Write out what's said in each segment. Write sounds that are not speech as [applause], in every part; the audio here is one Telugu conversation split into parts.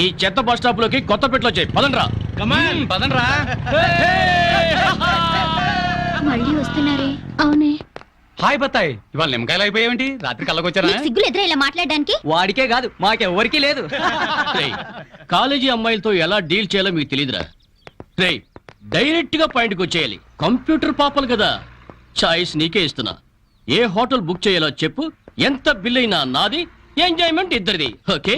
ఈ చెత్త బస్ స్టాప్లోకి కొత్త పెట్లో చేయి. పదండ్రా. కమాన్ పదండ్రా. మళ్ళీ వస్తున్నారే. అవునే. హాయ్ బత్తాయ్. ఇవాళ నిమ్మకాయలు అయిపోయావేంటి? రాత్రి కళ్ళకొచ్చారా? నీకు సిగ్గులు ఎదురా ఇలా మాట్లాడడానికి? వాడికే కాదు మాకెవ్వరికీ లేదు. రేయ్, కాలేజీ అమ్మాయిలతో ఎలా డీల్ చేయాలో మీకు తెలియదురా రే డైరెక్ట్గా పాయింట్కి వచ్చేయాలి. కంప్యూటర్ పాపలు కదా. చాయిస్ నీకే ఇస్తున్నా. ఏ హోటల్ బుక్ చేయాలో చెప్పు. ఎంత బిల్ అయినా నాది. ఎంజాయ్మెంట్ ఇద్దరిది. ఓకే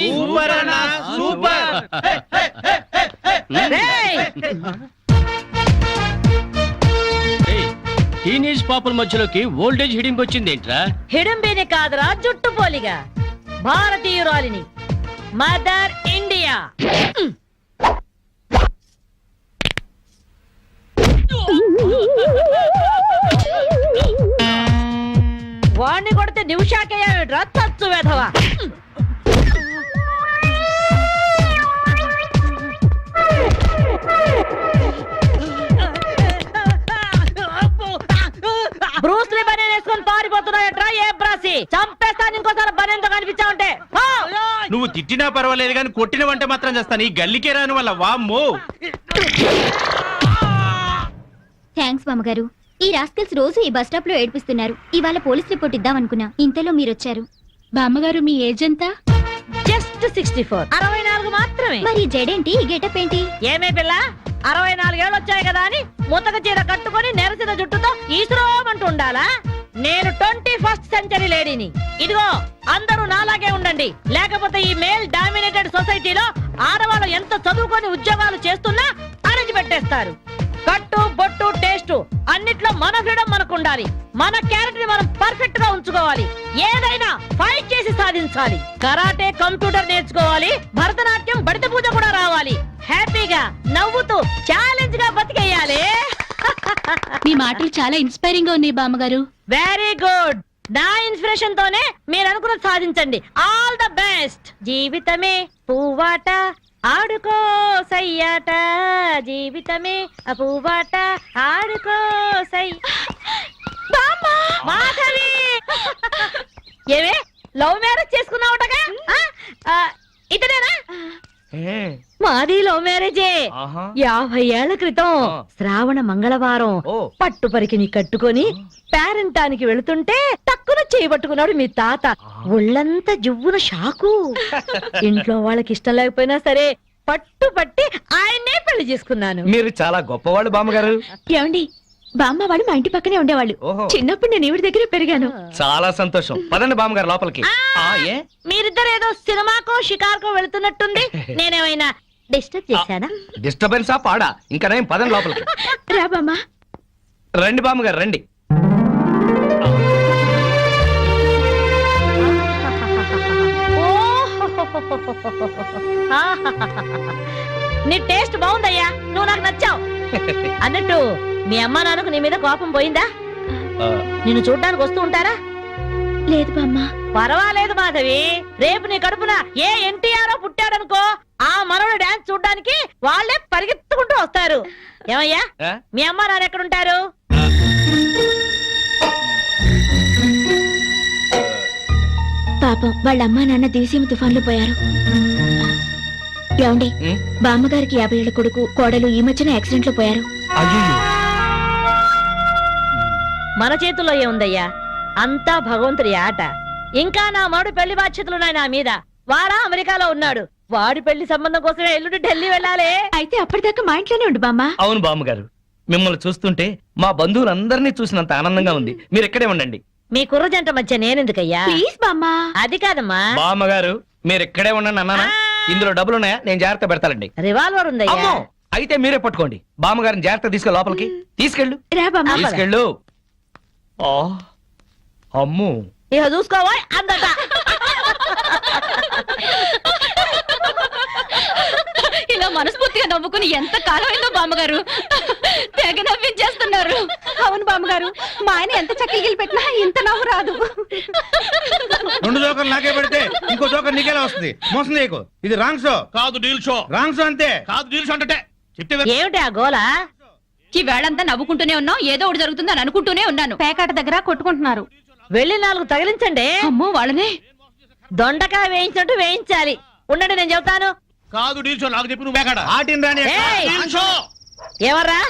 టీనేజ్ పాపల మధ్యలోకి ఓల్డేజ్ హిడింగ్ వచ్చింది ఏంట్రా హిడంబేనే కాదురా జుట్టు పోలిగా. భారతీయురాలిని. మదర్ ఇండియా వాణ్ణి కొడితే నిమిషాకేయా తచ్చు వెధవా. బ్రూస్లీ బనేన్ వేసుకొని పారిపోతున్నాయట్రా ఏ బ్రాసి చంపేస్తాను ఇంకోసారి బనేన్తో కనిపించావుంటే! నువ్వు తిట్టినా పర్వాలేదు కానీ కొట్టిన వంట మాత్రం చేస్తాను. ఈ గల్లికే రాని వల్ల వామ్మో. థ్యాంక్స్ బామ్మగారు ఈ రాస్కల్స్ రోజు ఈ బస్ స్టాప్లో ఏడిపిస్తున్నారు. ఇవాళ పోలీస్ రిపోర్ట్ ఇద్దాం అనుకున్నా. ఇంతలో మీరు వచ్చారు బామ్మగారు మీ ఏజ్ ఎంత? Just sixty four. అరవై నాలుగు మాత్రమే. మరి జడేంటి ఈ గెటప్ ఏంటి? ఏమే పిల్ల? అరవై నాలుగేళ్ళు వచ్చాయి కదా అని ముతక చీర కట్టుకొని నెరసిన జుట్టుతో ఈశ్వరోమంటూ ఉండాలా నేను ట్వంటీ ఫస్ట్ సెంచరీ లేడీని. ఇదిగో అందరూ నాలాగే ఉండండి. లేకపోతే ఈ మేల్ డామినేటెడ్ సొసైటీలో ఆడవాళ్ళు ఎంత చదువుకొని ఉద్యోగాలు చేస్తున్నా అణిచి పెట్టేస్తారు కట్టు బొట్టు టేస్ట్ అన్నిట్లో మన ఫ్రీడమ్ మనకు ఉండాలి మన క్యారెక్టర్ మనం పర్ఫెక్ట్గా ఉంచుకోవాలి. ఏదైనా ఫైట్ చేసి సాధించాలి. కరాటే కంప్యూటర్ నేర్చుకోవాలి. భరతనాట్యం బడిత పూజ కూడా రావాలి. హ్యాపీగా నవ్వుతూ ఛాలెంజ్గా బతికేయాలి. మీ మాటలు చాలా ఇన్స్పైరింగ్గా ఉన్నాయి బామ్మగారు. వెరీ గుడ్ నా ఇన్స్పిరేషన్ తోనే మీరు అనుకున్నది సాధించండి. ఆల్ ద బెస్ట్ జీవితమే పువ్వాట. ఆడుకో సయ్యాట జీవితమే ఆ పువ్వాట ఆడుకో సై మాధవి! ఏవే లవ్ మ్యారేజ్ చేసుకున్నావుటగా? ఇతనేనా మాది లవ్ మ్యారేజే. ఆహా. యాభై ఏళ్ళ క్రితం ఆ. శ్రావణ మంగళవారం ఓ. పట్టు పరికిని కట్టుకొని పేరెంటానికి వెళుతుంటే టక్కున చేయబట్టుకున్నాడు మీ తాత. ఒళ్ళంతా జువ్వున షాకు. [laughs] ఇంట్లో వాళ్ళకి ఇష్టం లేకపోయినా సరే పట్టు పట్టి ఆయన్నే పెళ్ళి చేసుకున్నాను. మీరు చాలా గొప్పవాళ్ళు బామ్మగారు. ఏమండి బామ్మ వాళ్ళు మా ఇంటి పక్కనే ఉండేవాళ్ళు. ఓహో. చిన్నప్పుడు నేను ఈవిడ దగ్గర పెరిగాను. చాలా సంతోషం. పదండి బామ్మగారు లోపలికి. ఆ, ఏ? మీరిద్దరు ఏదో సినిమాకో షికార్కో వెళుతున్నట్టుంది. [laughs] నేనేమైనా డిస్టర్బ్ చేశానా? డిస్టర్బెన్సా పాడా? ఇంకా నేను పదండి లోపలికి. రా బామ్మ. రండి బామ్మగారు రండి. నీ టేస్ట్ బాగుందయ్యా నువ్వు నాకు నచ్చావు అన్నట్టు మీ అమ్మ నాన్నకు నీ మీద కోపం పోయిందా ఆ, నిన్ను చూడ్డానికి వస్తూ ఉంటారా లేదు బామ్మ. పర్వాలేదు మాధవి. రేపు నీ కడుపున ఏ ఎన్టీఆర్ పుట్టాడనుకో ఆ మనోడు డాన్స్ చూడ్డానికి వాళ్ళే పరిగెత్తుకుంటూ వస్తారు. ఏమయ్యా? మీ అమ్మ నాన్న ఎక్కడుంటారు? పాపం వాళ్ళ అమ్మా నాన్న దివిసీమ తుఫాన్లో పోయారు. ఏమండి? బామ్మగారికి యాభై ఏళ్ళ కొడుకు కోడలు ఈ మధ్యన యాక్సిడెంట్లో పోయారు. మన చేతుల్లో ఏముందయ్యా? అంతా భగవంతుడి ఆట. ఇంకా నా మాడు పెళ్ళి బాధ్యతలున్నాయి నా మీద. వాడా అమెరికాలో ఉన్నాడు. వాడి పెళ్ళి సంబంధం కోసమే ఎల్లుండి ఢిల్లీ వెళ్ళాలి. అయితే అప్పటిదాకా మా ఇంట్లోనే ఉండు బామ్మ. అవును బామ్మగారు. మిమ్మల్ని చూస్తుంటే మా బంధువులందరినీ చూసినంత ఆనందంగా ఉంది. మీరు ఇక్కడే ఉండండి. మీ కుర్ర జంట మధ్య నేనెందుకయ్యా? ప్లీజ్ బామ్మ. అది కాదమ్మా. బామ్మగారు మీరు ఇక్కడే ఉండండి అన్నానా? ఇందులో డబ్బులు ఉన్నాయా నేను జాగ్రత్త పెడతానండి. రివాల్వర్ ఉందయ్యా. అమ్మో! అయితే మీరే పట్టుకోండి. బామ్మగారిని జాగ్రత్త తీసుకెళ్ళి లోపలికి. తీసుకెళ్ళు. రా బామ్మ. తీసుకెళ్ళు. ఆ, అమ్ము. ఇక చూసుకోవా అందట. ఇలా మనస్ఫూర్తిగా నవ్వుకుని ఎంత కాలమైందో బామ్మగారు. తెగ నవ్వించేస్తున్నారు. అవును బామ్మగారు మా ఆయన ఎంత చక్కలు పెట్టినా ఇంత నవ్వు రాదు. రెండు జోకర్లు నాకే పెడితే ఇంకో జోకర్ నీకేలా వస్తుంది? మోసం చేయకు. ఇది రాంగ్ షో. కాదు డీల్ షో. రాంగ్ షో అంతే. కాదు డీల్ షో అంటే చెప్తే ఏమిటి ఆ గోల? ఈ వేళంతా నవ్వుకుంటూనే ఉన్నాం ఏదో ఒకటి జరుగుతుందని అనుకుంటూనే ఉన్నాను. పేకాట దగ్గర కొట్టుకుంటున్నారు. వెళ్ళి నాలుగు తగిలించండి. అమ్మో వాళ్ళనే? దొండకాయ వేయించినట్టు వేయించాలి. ఉండండి నేను చెబుతాను. కాదు నాకు చెప్పి నువ్వు ఎక్కడ? ఆటిన్ రాని ఏయ్! డీల్ షో ఎవర్రా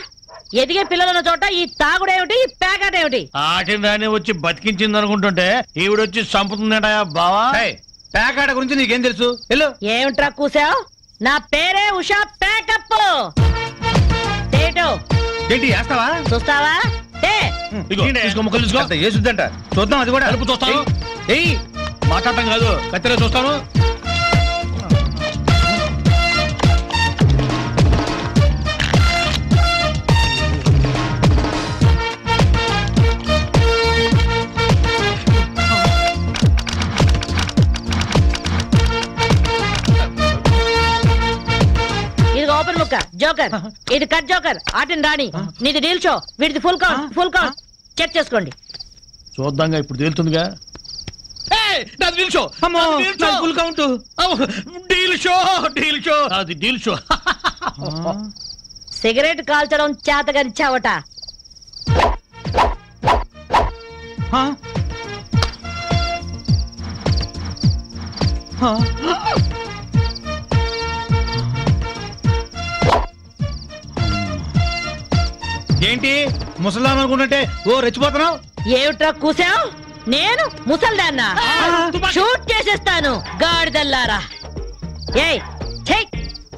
ఎదిగే పిల్లలున్న చోట ఈ తాగుడేమిటి ఈ పేకాట ఏమిటి? ఆటిన రాని వచ్చి బతికించింది అనుకుంటుంటే ఈవిడొచ్చి చంపుతుందట బావా? ఏయ్, పేకాట గురించి నీకేం తెలుసు? వెళ్ళు. ఏమిట్రా కూసావు? నా పేరే ఉషా పేకప్ తేటో ఏంటి? వేస్తావా చూస్తావా? ఇదిగో, తీసుకో ముక్కలు చూద్దాం అది కూడా. కలుపు చూస్తాను ఏయ్ మాట్లాడటం కాదు. కత్తిరే చూస్తాను. జోకర్ ఇది కట్ జోకర్ ఆటిన్ రాణి. నీది డీల్ షో వీడిది full count full count check చేసుకోండి. చూద్దాంగా ఇప్పుడు తేలుతుందిగా. ఏయ్, నాది డీల్ షో అమ్మో నాది deal show. Full count deal show deal show అది డీల్ షో సిగరెట్ కాల్చడం చేతగరిచావట ఏంటి? ముసలాం అనుకుంటుంటే ఓ రెచ్చిపోతున్నావు? ఏమిట్రా కూసావు? నేను ముసల్దాన్నా. షూట్ చేసేస్తాను గాడిదల్లారా. ఏయ్!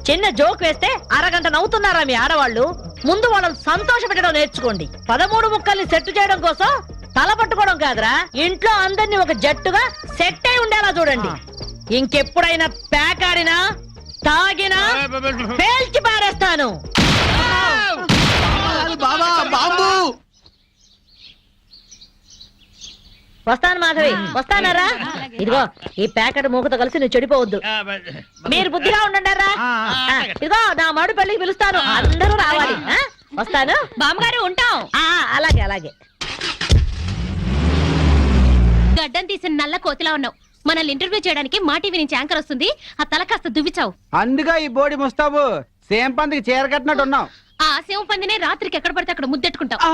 చిన్న జోక్ వేస్తే అరగంట నవ్వుతున్నారా మీ ఆడవాళ్ళు? ముందు వాళ్ళని సంతోష పెట్టడం నేర్చుకోండి. పదమూడు ముక్కల్ని సెట్ చేయడం కోసం తల పట్టుకోవడం కాదురా. ఇంట్లో అందరినీ ఒక జట్టుగా సెట్ అయి ఉండేలా చూడండి. ఇంకెప్పుడైనా పేకాడినా తాగినా పేల్చి పారేస్తాను బాబా బాంబు వస్తాను మాధవి వస్తానారా? ఇదిగో ఈ ప్యాకెట్ మూకతో కలిసి నువ్వు చెడిపోవద్దు. మీరు బుద్ధిగా ఉండండారా? ఇదిగో నా మడు పెళ్ళికి పిలుస్తాను. అందరూ రావాలి. ఆ? వస్తాను. బామ్మగారు ఉంటాం. ఆ, అలాగే అలాగే. గడ్డం తీసిన నల్ల కోతిలా ఉన్నావు. మనల్ని ఇంటర్వ్యూ చేయడానికి మా టీవీ నుంచి యాంకర్ వస్తుంది. ఆ తల కాస్త దువ్విచావు. అందుగా ఈ బోడి ముస్తాబు సేమ్ పందికి చీర కట్టినట్టు ఉన్నావు. ఆ శివ పందినే రాత్రికి ఎక్కడ పడితే అక్కడ ముద్దెట్టుకుంటావు. ఆ,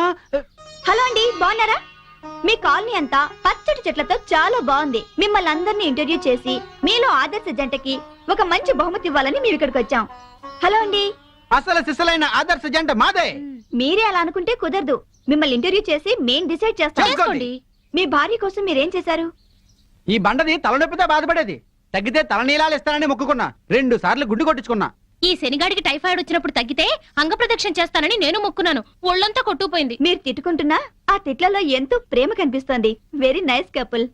హలో అండి బాగున్నారా? మీ కాలనీ అంతా పచ్చటి చెట్లతో చాలా బాగుంది. మిమ్మల్ని అందరినీ ఇంటర్వ్యూ చేసి మీలో ఆదర్శ జంటకి ఒక మంచి బహుమతి ఇవ్వాలని మేము ఇక్కడికి వచ్చాం. హలో అండి. అసలు సిసలైన ఆదర్శ జంట మాదే? మీరే అలా అనుకుంటే కుదరదు. మిమ్మల్ని ఇంటర్వ్యూ చేసి మేం డిసైడ్ చేస్తాం. చేసుకోండి. మీ భార్య కోసం మీరేం చేశారు? ఈ బండది తలనొప్పితో బాధపడేది. తగ్గితే తలనీలాలు ఇస్తానని మొక్కుకున్నా. రెండు సార్లు గుడ్డు కొట్టించుకున్నా. ఈ శనిగాడికి టైఫాయిడ్ వచ్చినప్పుడు తగ్గితే అంగ ప్రదక్షిణ చేస్తానని నేను మొక్కున్నాను. ఒళ్ళంతా కొట్టుకుపోయింది. మీరు తిట్టుకుంటున్నా? ఆ తిట్లలో ఎంతో ప్రేమ కనిపిస్తోంది. వెరీ నైస్ కపుల్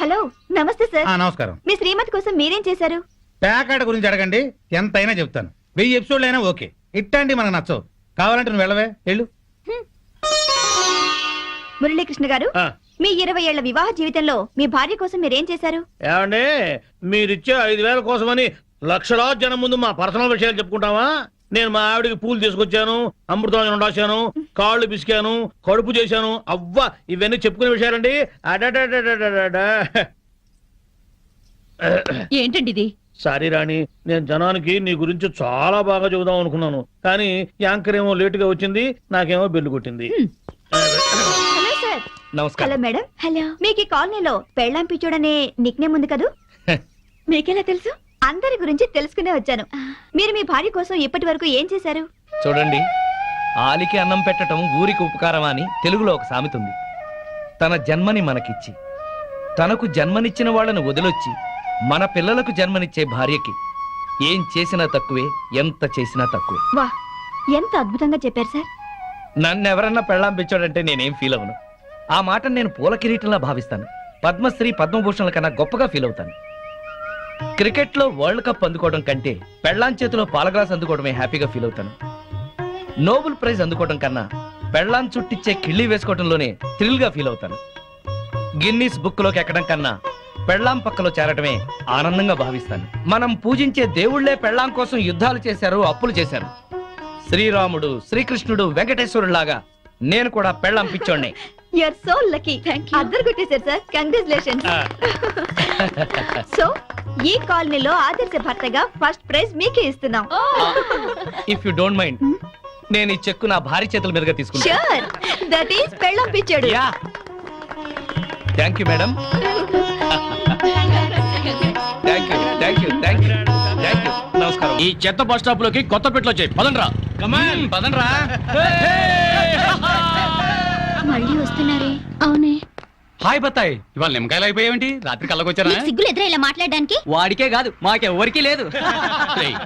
హలో నమస్తే సార్. ఆ, నమస్కారం. మీ శ్రీమతి కోసం మీరేం చేశారు? పేకాట గురించి అడగండి. ఎంతైనా చెప్తాను. వెయ్యి ఎపిసోడ్లు అయినా ఓకే. ఇట్టండి మనకు నచ్చవు. కావాలంటే నువ్వు వెళ్ళవే. వెళ్ళు. మురళీకృష్ణ గారు. మీ ఇరవై ఏళ్ళ వివాహ జీవితంలో మీ భార్య కోసం మీరేం చేశారు? ఏమండి? మీరిచ్చే ఐదు వేల కోసమని లక్షలా జనం ముందు మా పర్సనల్ విషయాలు చెప్పుకుంటావా? నేను మా ఆవిడకి పూలు తీసుకొచ్చాను అమృతం రాశాను కాళ్ళు పిసికాను కడుపు చేశాను. అవ్వ ఇవన్నీ చెప్పుకునే విషయాలండి. ఏంటండి ఇది? సారీ రాణి నేను జనానికి నీ గురించి చాలా బాగా చెబుదాం అనుకున్నాను. కానీ యాంకర్ ఏమో లేట్గా వచ్చింది నాకేమో బెల్లు కొట్టింది. నమస్కారం. Hello madam. హలో. మీకు ఈ కాలనీలో పెళ్ళాం పిచ్చోడనే ఉంది కదూ? మీకెలా తెలుసు? అందరి గురించి తెలుసుకునే వచ్చాను. మీరు మీ భార్య కోసం ఇప్పటి వరకు ఏం చేశారు? చూడండి ఆలికి అన్నం పెట్టడం ఊరికి ఉపకారం అని తెలుగులో ఒక సామెత ఉంది తన జన్మని మనకిచ్చి తనకు జన్మనిచ్చిన వాళ్ళను వదిలొచ్చి మన పిల్లలకు జన్మనిచ్చే భార్యకి ఏం చేసినా తక్కువే ఎంత చేసినా తక్కువే. వా ఎంత అద్భుతంగా చెప్పారు సార్. నన్ను ఎవరన్నా పెళ్ళాం పిచ్చాడంటే నేనేం ఫీల్ అవ్వను ఆ మాట నేను పూల కిరీటంలా భావిస్తాను. పద్మశ్రీ పద్మభూషణల కన్నా గొప్పగా ఫీల్ అవుతాను క్రికెట్లో వరల్డ్ కప్ అందుకోవడం కంటే పెళ్ళాం చేతిలో పాలగ్లాస్ అందుకోవడమే హ్యాపీగా ఫీల్ అవుతాను. నోబెల్ ప్రైజ్ అందుకోవడం కన్నా పెళ్ళాం చుట్టిచ్చే కిళ్ళి వేసుకోవడంలోనే థ్రిల్గా ఫీల్ అవుతాను. గిన్నీస్ బుక్లోకి ఎక్కడం కన్నా పెళ్ళాం పక్కలో చేరటమే ఆనందంగా భావిస్తాను. మనం పూజించే దేవుళ్ళే పెళ్ళాం కోసం యుద్ధాలు చేశారు అప్పులు చేశారు. శ్రీరాముడు శ్రీకృష్ణుడు వెంకటేశ్వరుడు లాగా నేను కూడా పెళ్ళాం పిచ్చోడ్నే. యూఆర్ సో లక్కీ అద్దరు కొట్టేశారు సార్ కంగ్రాచులేషన్ సో ఈ కాలనీలో ఆదర్శ భర్తగా ఫస్ట్ ప్రైజ్ మీకే ఇస్తున్నాం. ఇఫ్ యు డోంట్ మైండ్ నేను ఈ చెక్కు నా భార్య చేతుల మీదుగా తీసుకుంటా షూర్ దట్ ఈస్ పెళ్ళం పిచ్చాడు. Yeah thank you madam thank you thank you thank you ఈ చెత్త బస్ స్టాప్లోకి కొత్త పెట్లు వచ్చాయి పదండ్రా. కమాన్ పదండ్రా. మళ్ళీ వస్తున్నారే? అవునే. హాయ్ బత్తాయ్. ఇవాళ నిమ్మకాయలు అయిపోయావేంటి రాత్రి కళ్ళకొచ్చారా? సిగ్గులు ఎదురా ఇలా మాట్లాడడానికి? వాడికే కాదు మాకెవ్వరికీ లేదు. రేయ్,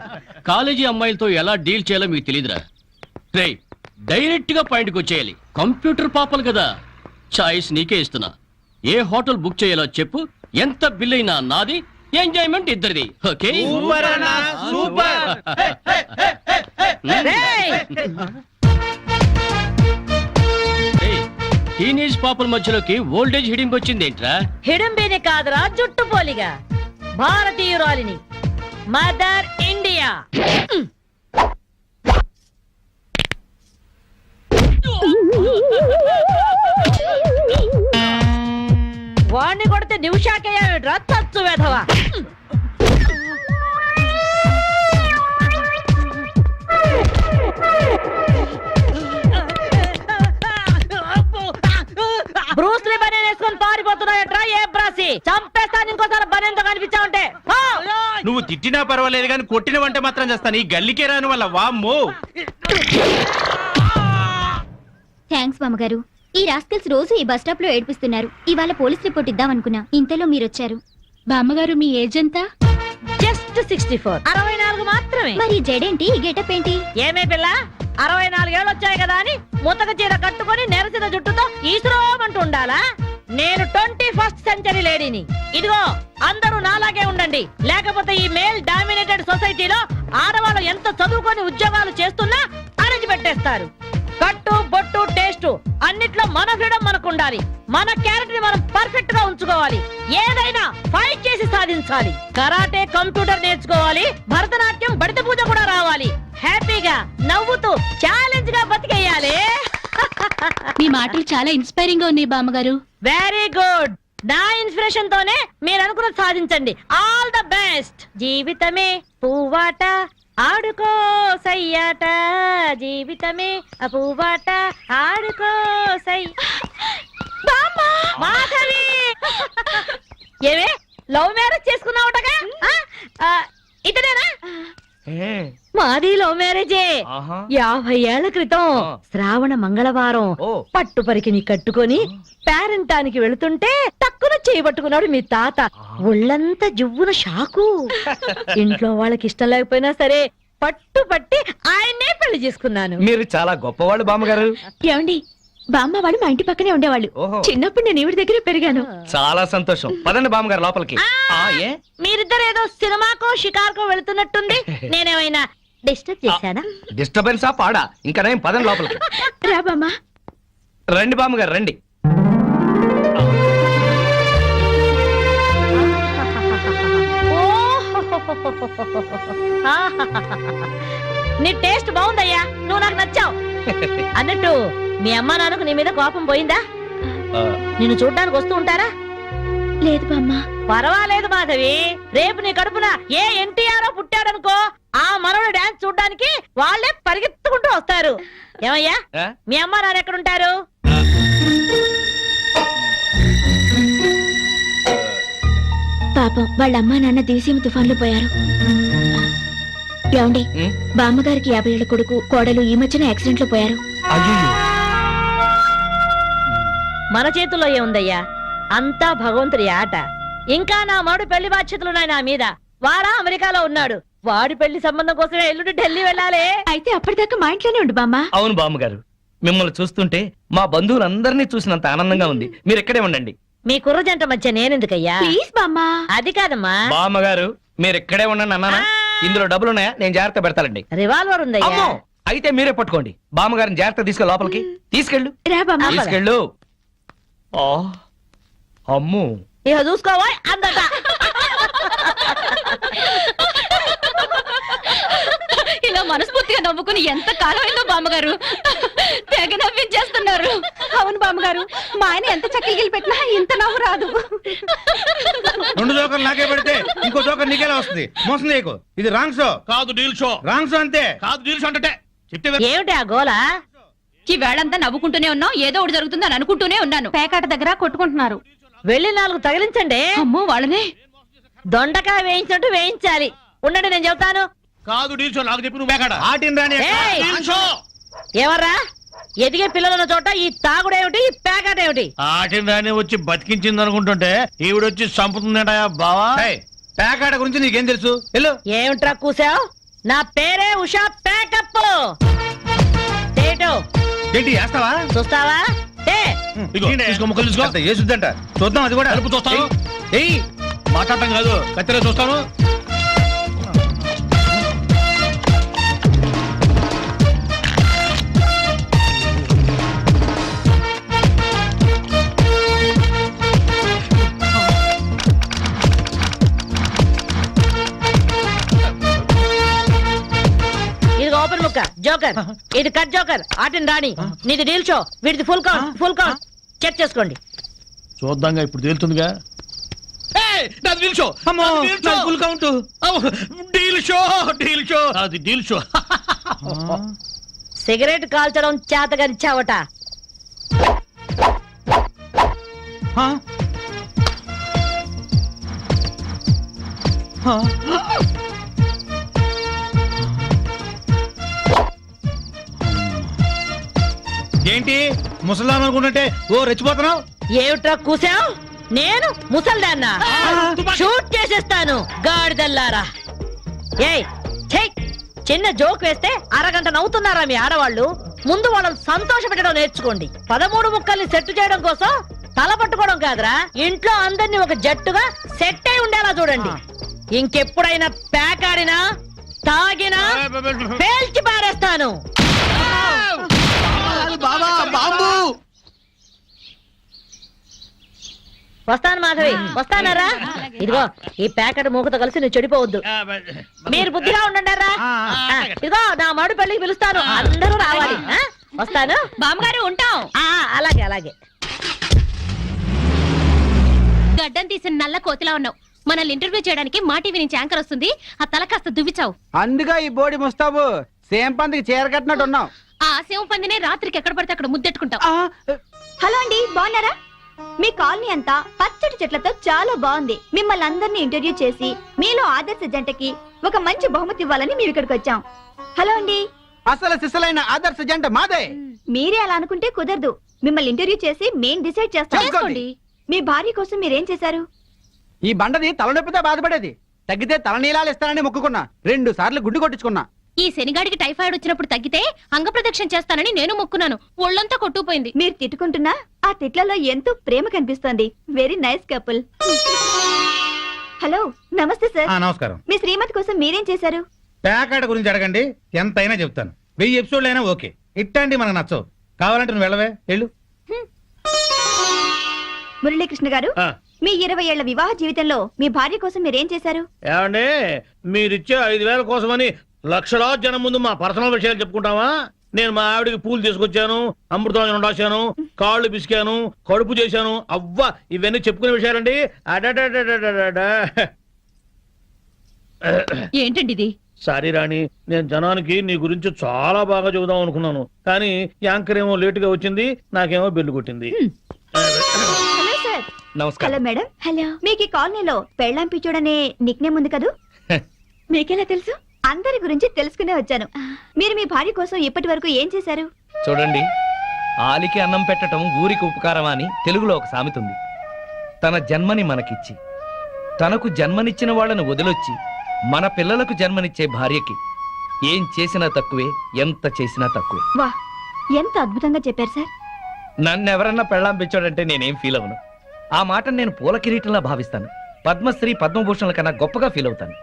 కాలేజీ అమ్మాయిలతో ఎలా డీల్ చేయాలో మీకు తెలియదురా రేయ్ డైరెక్ట్గా పాయింట్కి వచ్చేయాలి. కంప్యూటర్ పాపలు కదా. చాయిస్ నీకే ఇస్తున్నా. ఏ హోటల్ బుక్ చేయాలో చెప్పు. ఎంత బిల్ అయినా నాది ఎంజాయ్మెంట్ ఇద్దరిది. ఓకే? సూపర్. రేయ్! టీనేజ్ పాపల మధ్యలోకి ఓల్డేజ్ హిడింపు వచ్చింది ఏంట్రా హిడింబిని కాదురా జుట్టు పోలిగా. భారతీయురాలిని. మదర్ ఇండియా వాణ్ణి కొడితే నిమిషాకేయా తచ్చు వేధవా. బ్రూస్లీ బనే వేసుకొని పారిపోతున్నాయట్రా ఏ బ్రాసి? చంపేస్తాను ఇంకోసారి బనేంతో కనిపించావంటే పో! నువ్వు తిట్టినా పర్వాలేదు కానీ కొట్టిన వంట మాత్రం చేస్తాను. ఈ గల్లికే రాని వల్ల వామ్మో! థ్యాంక్స్ బామ్మగారు ఈ రాస్కల్స్ రోజు ఈ బస్ స్టాప్లో ఏడిపిస్తున్నారు. ఇవాళ పోలీస్ రిపోర్ట్ ఇద్దాం అనుకున్నా ఇంతలో మీరు వచ్చారు బామ్మగారు మీ ఏజ్ ఎంత జస్ట్ సిక్స్టీ ఫోర్. అరవై నాలుగు మాత్రమే. మరి జడేంటి? గెటప్ ఏంటి? ఏమే పిల్ల? అరవై నాలుగేళ్ళు వచ్చాయి కదా అని ముతక చీర కట్టుకొని నెరసిన జుట్టుతో ఈశ్వరోమంటూ ఉండాలా నేను ట్వంటీ ఫస్ట్ సెంచరీ లేడీని. ఇదిగో అందరూ నాలాగే ఉండండి. లేకపోతే ఈ మేల్ డామినేటెడ్ సొసైటీలో ఆడవాళ్ళు ఎంత చదువుకొని ఉద్యోగాలు చేస్తున్నా అణిచి పెట్టేస్తారు కట్టు బొట్టు టేస్ట్ అన్నిట్లో మన ఫ్రీడమ్ ఉండాలి మన క్యారెక్టర్ని మనం పర్ఫెక్ట్గా ఉంచుకోవాలి. ఏదైనా ఫైట్ చేసి సాధించాలి. కరాటే కంప్యూటర్ నేర్చుకోవాలి. భరతనాట్యం బడిత పూజ కూడా రావాలి. హ్యాపీగా నవ్వుతూ ఛాలెంజ్గా బతికేయాలి. మీ మాటలు చాలా ఇన్స్పైరింగ్గా ఉన్నాయి బామ్మగారు. వెరీ గుడ్ నా ఇన్స్పిరేషన్ తోనే మీరు అనుకున్నది సాధించండి. ఆల్ ద బెస్ట్ జీవితమే పువ్వాట. ఆడుకో సయ్యాట జీవితమే ఆ పువ్వాట ఆడుకో సై మాధవి! ఏవే లవ్ మ్యారేజ్ చేసుకున్నావుటగా? ఇతనేనా మాది లవ్ మ్యారేజే. యాభై ఏళ్ళ క్రితం. శ్రావణ మంగళవారం. పట్టు పరికిని కట్టుకొని పేరెంటానికి వెళుతుంటే టక్కున చేయబట్టుకున్నాడు మీ తాత. ఒళ్ళంతా జువ్వున షాకు. [laughs] ఇంట్లో వాళ్ళకి ఇష్టం లేకపోయినా సరే పట్టు పట్టి ఆయన్నే పెళ్ళి చేసుకున్నాను. మీరు చాలా గొప్పవాళ్ళు బామ్మగారు. ఏమండి? బామ్మ వాళ్ళు మా ఇంటి పక్కనే ఉండేవాళ్ళు. ఓహో. చిన్నప్పుడు నేను ఈవిడ దగ్గర పెరిగాను. చాలా సంతోషం. పదండి బామ్మగారు లోపలికి. ఆ, ఏ? మీరిద్దరు ఏదో సినిమాకో షికార్కో వెళుతున్నట్టుంది. [laughs] నేనేమైనా డిస్టర్బ్ చేశానా? డిస్టర్బెన్స్ ఆ పాడా? ఇంకా నేను పదండి లోపలికి. రా బామ్మ. రండి బామ్మగారు రండి. నీ టేస్ట్ బాగుందయ్యా. నువ్వు నాకు నచ్చావు. [laughs] అన్నట్టు మీ అమ్మా నాన్నకు నీ మీద కోపం పోయిందా? నిన్ను చూడ్డానికి వస్తూ ఉంటారా? లేదు బామ్మ. పర్వాలేదు మాధవి. రేపు నీ కడుపున ఏ ఎన్టీఆర్ పుట్టాడనుకో ఆ మనవడు డాన్స్ చూడ్డానికి వాళ్ళే పరిగెత్తుకుంటూ వస్తారు. ఏమయ్యా? మీ అమ్మ నాన్న ఎక్కడుంటారు? పాపం వాళ్ళ అమ్మా నాన్న దేశీయ తుఫాన్లో పోయారు. ఏమండి? బామ్మగారికి యాభై ఏళ్ళ కొడుకు కోడలు ఈ మధ్యన యాక్సిడెంట్లో పోయారు. మన చేతుల్లో ఏముందయ్యా? అంతా భగవంతుడి ఆట. ఇంకా నా మాడు పెళ్ళి బాధ్యతలున్నాయి నా మీద. వాడా అమెరికాలో ఉన్నాడు. వాడి పెళ్ళి సంబంధం కోసమే ఎల్లుండి ఢిల్లీ వెళ్ళాలి. అయితే అప్పటిదాకా మా ఇంట్లోనే ఉండు బామ్మ. అవును బామ్మగారు. మిమ్మల్ని చూస్తుంటే మా బంధువులందరినీ చూసినంత ఆనందంగా ఉంది. మీరు ఇక్కడే ఉండండి. మీ కుర్ర జంట మధ్య నేనెందుకయ్యా? ప్లీజ్ బామ్మ. అది కాదమ్మా. బామ్మగారు మీరు ఇక్కడే ఉండండి అన్నానా? ఇందులో డబ్బులు ఉన్నాయా నేను జాగ్రత్త పెడతానండి. రివాల్వర్ ఉందయ్యా. అమ్మో! అయితే మీరే పట్టుకోండి. బామ్మగారిని జాగ్రత్త తీసుకెళ్ళి లోపలికి. తీసుకెళ్ళు. రా బామ్మ. తీసుకెళ్ళు. అమ్ము ఇక చూసుకోవా అందట ఇలా మనస్ఫూర్తిగా నవ్వుకుని ఎంత కాలం అయిందో బామ్మగారు. తెగ నవ్వించేస్తున్నారు. అవును బామ్మగారు మా ఆయన ఎంత చక్కగిలి పెట్టినా ఇంత నవ్వు రాదు. రెండు జోకర్లు నాకే పెడితే ఇంకో జోకర్ నీకేలా వస్తుంది? మోసం చేయకు. ఇది రాంగ్ షో. కాదు డీల్ షో. రాంగ్ షో అంతే కాదు డీల్ షో అంటే చెప్తే ఏమిటి ఆ గోలా? ఈ వేళంతా నవ్వుకుంటూనే ఉన్నాం ఏదో ఒకటి జరుగుతుందని అనుకుంటూనే ఉన్నాను. పేకాట దగ్గర కొట్టుకుంటున్నారు. వెళ్ళి నాలుగు తగిలించండి. అమ్మో వాళ్ళనే? దొండకాయ వేయించినట్టు వేయించాలి. ఉండండి నేను చెబుతాను. కాదు డీల్ షో నాకు చెప్పి నువ్వు బేకాడ ఆటిన్ రాని ఏయ్! ఎవర్రా ఎదిగే పిల్లలున్న చోట ఈ తాగుడేమిటి ఈ పేకాట ఏమిటి? ఆటిన్ రాని వచ్చి బతికించింది అనుకుంటుంటే ఈవిడొచ్చి చంపుతుందట బావా? ఏయ్, పేకాట గురించి నీకేం తెలుసు? వెళ్ళు. ఏమిట్రా కూసావు? నా పేరే ఉషా పేకప్ ఏంటి వేస్తావా? చూస్తావా? ఏ. ఇదిగో, తీసుకో ముక్కలు తీసుకో. అంత ఏసుద్దంట. చూద్దాం అది కూడా. కలుపు చూస్తాను. ఏయ్ మాట్లాడటం కాదు. కత్తిరే చూస్తాను. జోకర్ ఇది కట్ జోకర్ ఆటిన్ రాణి. నీది డీల్ షో వీడిది full count full count check చేసుకోండి. చూద్దాంగా ఇప్పుడు తేలుతుందిగా. ఏయ్, నాది డీల్ షో అమ్మో నాది డీల్ షో. ఫుల్ కౌంట్ అవ్వ, డీల్ షో డీల్ షో అది డీల్ షో సిగరెట్ కాల్చడం చేతగరిచావట ఏంటి? ముసలాం అనుకుంటుంటే ఓ రెచ్చిపోతున్నావు? ఏమిట్రా కూసావు? నేను ముసల్దాన్నా. షూట్ చేసేస్తాను గాడిదల్లారా. ఏయ్ చిన్న జోక్ వేస్తే అరగంట నవ్వుతున్నారా మీ ఆడవాళ్ళు? ముందు వాళ్ళని సంతోష పెట్టడం నేర్చుకోండి. పదమూడు ముక్కల్ని సెట్ చేయడం కోసం తల పట్టుకోవడం కాదురా. ఇంట్లో అందరినీ ఒక జట్టుగా సెట్ అయి ఉండేలా చూడండి. ఇంకెప్పుడైనా ప్యాక్ ఆడినా తాగినా పేల్చి పారేస్తాను. వస్తాను మాధవి వస్తానరా? ఇదిగో ఈ ప్యాకెట్ మూకతో కలిసి నువ్వు చెడిపోవద్దు. మీరు బుద్ధిగా ఉండండిరా? ఇదిగో నా మడు పెళ్ళికి పిలుస్తాను. అందరూ రావాలి? వస్తాను. బామ్మగారు ఉంటాం. ఆ, అలాగే అలాగే. గడ్డం తీసిన నల్ల కోతిలా ఉన్నావు. మనల్ని ఇంటర్వ్యూ చేయడానికి మా టీవీ నుంచి యాంకర్ వస్తుంది. ఆ తల కాస్త దువ్విచావు అందుగా ఈ బోడి ముస్తాబు సేమ్ పందికి చీర కట్టినట్టు ఉన్నావు. ఆ శివ పందినే రాత్రికి ఎక్కడ పడితే అక్కడ ముద్దెట్టుకుంటావు. ఆ, హలో అండి బాగున్నారా? మీ కాలనీ అంతా పచ్చటి చెట్లతో చాలా బాగుంది. మిమ్మల్ని అందరినీ ఇంటర్వ్యూ చేసి మీలో ఆదర్శ జంటకి ఒక మంచి బహుమతి ఇవ్వాలని మేము ఇక్కడికి వచ్చాం. హలో అండి. అసలు సిసలైన ఆదర్శ జంట మాదే? మీరే అలా అనుకుంటే కుదరదు. మిమ్మల్ని ఇంటర్వ్యూ చేసి మేం డిసైడ్ చేస్తాం. చేసుకోండి. మీ భార్య కోసం మీరేం చేశారు? ఈ బండది తలనొప్పితో బాధపడేది. తగ్గితే తలనీలాలు ఇస్తానని మొక్కుకున్నా. రెండు సార్లు గుడ్డు కొట్టించుకున్నా. ఈ శనిగాడికి టైఫాయిడ్ వచ్చినప్పుడు తగ్గితే అంగప్రదక్షిణ చేస్తానని నేను మొక్కున్నాను. ఒళ్ళంతా కొట్టుకుపోయింది. మీరు తిట్టుకుంటున్నా? ఆ తిట్లలో ఎంతో ప్రేమ కనిపిస్తోంది. వెరీ నైస్ కపుల్ హలో నమస్తే సార్ ఆ, నమస్కారం. మీ శ్రీమతి కోసం మీరేం చేశారు? పేకాట గురించి అడగండి. ఎంతైనా చెప్తాను. వెయ్యి ఎపిసోడ్లు అయినా ఓకే. ఇట్టండి మనకు నచ్చవు. కావాలంటే నువ్వు వెళ్ళవే. వెళ్ళు. మురళీకృష్ణ గారు ఆ, మీ ఇరవై ఏళ్ళ వివాహ జీవితంలో మీ భార్య కోసం మీరేం చేశారు? ఏమండి? మీరిచ్చే ఐదు వేల కోసమని లక్షలాది జనం ముందు మా పర్సనల్ విషయాలు చెప్పుకుంటావా? నేను మా ఆవిడకి పూలు తీసుకొచ్చాను అమృతం రాశాను కాళ్ళు పిసికాను కడుపు చేశాను. అవ్వ ఇవన్నీ చెప్పుకునే విషయాలండి. ఏంటండి ఇది? సారీ రాణి నేను జనానికి నీ గురించి చాలా బాగా చెబుదాం అనుకున్నాను. కానీ యాంకర్ ఏమో లేట్గా వచ్చింది నాకేమో బెల్లు కొట్టింది. నమస్కారం. Hello madam. హలో. మీకు ఈ కాలనీలో పెళ్ళాం పిచ్చోడనే నిక్ నేమ్ ఉంది కదూ? మీకెలా తెలుసు? అందరి గురించి తెలుసుకునే వచ్చాను. మీరు మీ భార్య కోసం ఇప్పటి వరకు ఏం చేశారు? చూడండి ఆలికి అన్నం పెట్టడం ఊరికి ఉపకారమా అని తెలుగులో ఒక సామెత ఉంది తన జన్మని మనకిచ్చి తనకు జన్మనిచ్చిన వాళ్ళను వదిలొచ్చి మన పిల్లలకు జన్మనిచ్చే భార్యకి ఏం చేసినా తక్కువే ఎంత చేసినా తక్కువే. వా ఎంత అద్భుతంగా చెప్పారు సార్. నన్ను ఎవరన్నా పెళ్ళాం పిచ్చోడంటే నేనేం ఫీల్ అవ్వను. ఆ మాట నేను పూల కిరీటంలా భావిస్తాను. పద్మశ్రీ పద్మభూషణల కన్నా గొప్పగా ఫీల్ అవుతాను.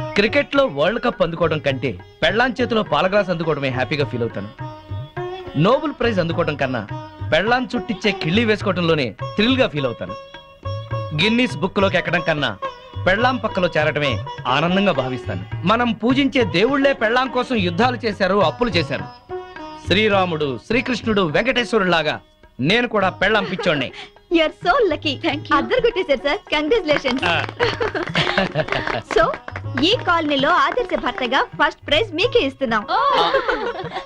క్రికెట్లో వరల్డ్ కప్ అందుకోవడం కంటే పెళ్ళాం చేతిలో పాలగ్లాస్ అందుకోవడమే హ్యాపీగా ఫీల్ అవుతాను. నోబెల్ ప్రైజ్ అందుకోవడం కన్నా పెళ్ళాం చుట్టిచ్చే కిళ్ళి వేసుకోవడంలోనే థ్రిల్గా ఫీల్ అవుతాను. గిన్నీస్ బుక్లోకి ఎక్కడం కన్నా పెళ్ళాం పక్కలో చేరటమే ఆనందంగా భావిస్తాను. మనం పూజించే దేవుళ్ళే పెళ్ళాం కోసం యుద్ధాలు చేశారు అప్పులు చేశారు. శ్రీరాముడు శ్రీకృష్ణుడు వెంకటేశ్వరుడు లాగా నేను కూడా పెళ్ళాం పిచ్చోడ్ని. యూఆర్ సో లక్కీ అద్దరు కొట్టేశారు సార్. కంగ్రాచులేషన్ సో [laughs] ఈ కాలనీలో ఆదర్శ భర్తగా ఫస్ట్ ప్రైజ్ మీకే ఇస్తున్నాం.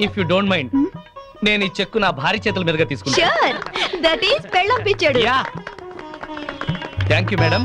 ఇఫ్ యు డోంట్ మైండ్ నేను ఈ చెక్కు నా భార్య చేతుల మీదుగా తీసుకుంటా. షూర్ దట్ ఈస్ పెళ్ళం పిచ్చాడు. Yeah thank you madam